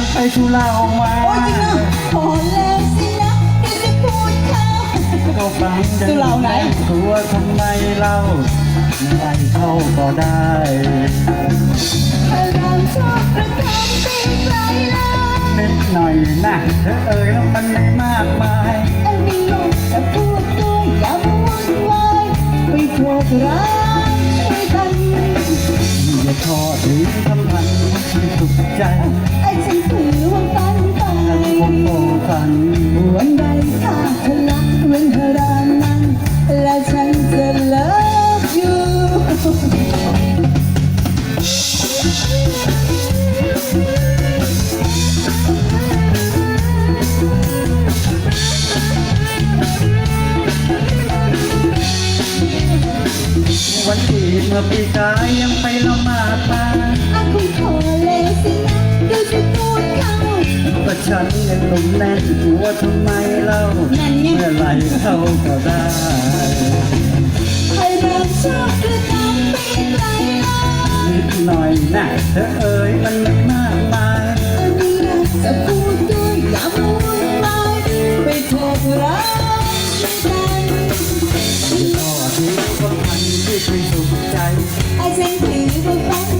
ยังไปทุเลามาโอ้ยจริงนะพอแล้วสินะที่จะพูดเข้าก็ฟังดังทุเลาไหนตัวทำไมเล่าไม่เข้าก็ได้ถ้าเราชอบกระทำเป็นไรล่ะนิดหน่อยนะเธอเอ่ยแล้วมันไม่มากมายไอ้ไม่ลงจะพูดด้วยอย่ามาวุ่นวายไปโทษรักช่วยกันอย่าทอดหรือทำพันให้สุขใจ ฝันวันใดถ้าเธอรักเหมือนเธอรามนั้น และฉันจะ love you วันที่เมื่อปีกายยังไปละหมาดมาอาคุณ ฉันยังหนุ่มแน่นหัวทำไมเล่าเมื่อไหร่เขาก็ได้ให้เราชอบกระทำไปไกลนิดหน่อยนะเธอเอ๋ยมันไม่มากมายจะพูดด้วยอย่าพูดไปไปเถอะรักไม่ได้ต่อที่ความพันที่เคยสุขใจไอ้เส้นถือไปฟัง